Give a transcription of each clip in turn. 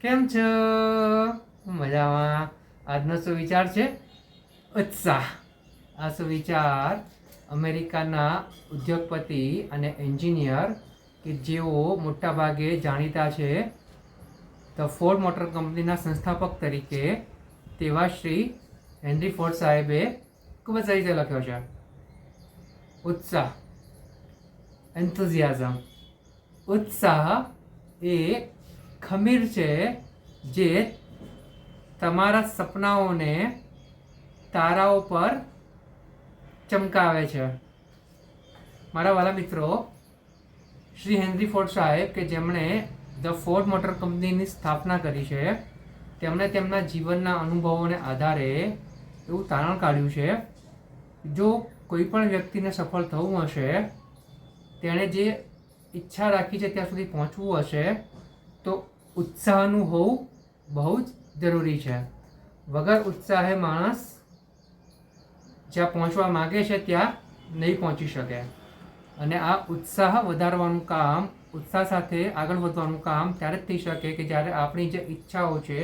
કેમ છો? મજામાં. આજનો સુવિચાર છે? ઉત્સાહ. આ સુવિચાર અમેરિકાના ઉદ્યોગપતિ અને એન્જિનિયર કે જેઓ મોટાભાગે જાણીતા છે, ધ ફોર્ડ મોટર કંપનીના સંસ્થાપક તરીકે, તેવા શ્રી હેનરી ફોર્ડ સાહેબે ખૂબ જ સારી રીતે લખ્યો છે. ઉત્સાહ. એન્થુઝિયાઝમ. ઉત્સાહ એ ખમીર છે જે તમારા સપનાઓને તારાઓ પર ચમકાવે છે. મારા વાલા મિત્રો, શ્રી હેનરી ફોર્ડ સાહેબ કે જેમણે ધ ફોર્ડ મોટર કંપનીની સ્થાપના કરી છે, તેમણે તેમના જીવનના અનુભવોને આધારે એવું તારણ કાઢ્યું છે. જો કોઈ પણ વ્યક્તિને સફળ થવું હશે, તેણે જે ઈચ્છા રાખી છે ત્યાં સુધી પહોંચવું હશે, તો ઉત્સાહનું હોવું બહુ જ જરૂરી છે. વગર ઉત્સાહે માણસ જ્યાં પહોંચવા માગે છે ત્યાં નહીં પહોંચી શકે. અને આ ઉત્સાહ વધારવાનું કામ, ઉત્સાહ સાથે આગળ વધવાનું કામ ત્યારે જ થઈ શકે કે જ્યારે આપણી જે ઈચ્છાઓ છે,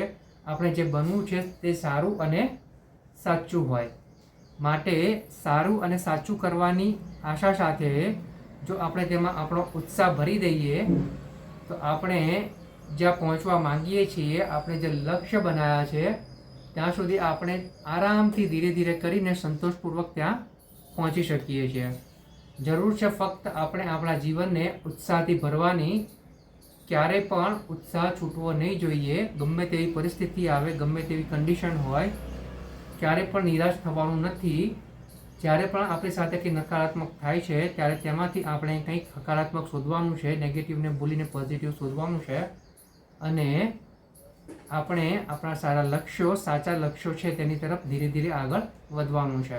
આપણે જે બનવું છે તે સારું અને સાચું હોય. માટે સારું અને સાચું કરવાની આશા સાથે જો આપણે તેમાં આપણો ઉત્સાહ ભરી દઈએ, તો આપણે જ્યાં પહોંચવા માંગીએ છીએ, આપણે જે લક્ષ્ય બનાવ્યા છે, ત્યાં સુધી આપણે આરામથી ધીરે ધીરે કરીને સંતોષપૂર્વક ત્યાં પહોંચી શકીએ છીએ. જરૂર છે ફક્ત આપણે આપણા જીવનને ઉત્સાહથી ભરવાની. ક્યારે પણ ઉત્સાહ છૂટવો નહીં જોઈએ. ગમે તેવી પરિસ્થિતિ આવે, ગમે તેવી કન્ડિશન હોય ક્યારે પણ નિરાશ થવાનું નથી. જ્યારે પણ આપણી સાથે કંઈ નકારાત્મક થાય છે, ત્યારે તેમાંથી આપણે કંઈક હકારાત્મક શોધવાનું છે નેગેટિવને ભૂલીને પોઝિટિવ શોધવાનું છે. અને આપણે આપણા સારા લક્ષ્યો, સાચા લક્ષ્યો છે તેની તરફ ધીરે ધીરે આગળ વધવાનું છે.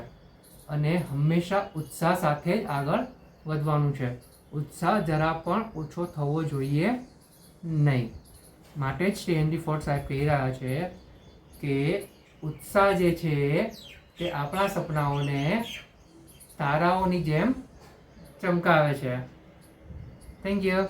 અને હંમેશા ઉત્સાહ સાથે જ આગળ વધવાનું છે. ઉત્સાહ જરા પણ ઓછો થવો જોઈએ નહીં. માટે જ શ્રી હેનરી ફોર્ડ સાહેબ કહી રહ્યા છે કે ઉત્સાહ જે છે તે આપણા સપનાઓને તારાઓની જેમ ચમકાવે છે. Thank you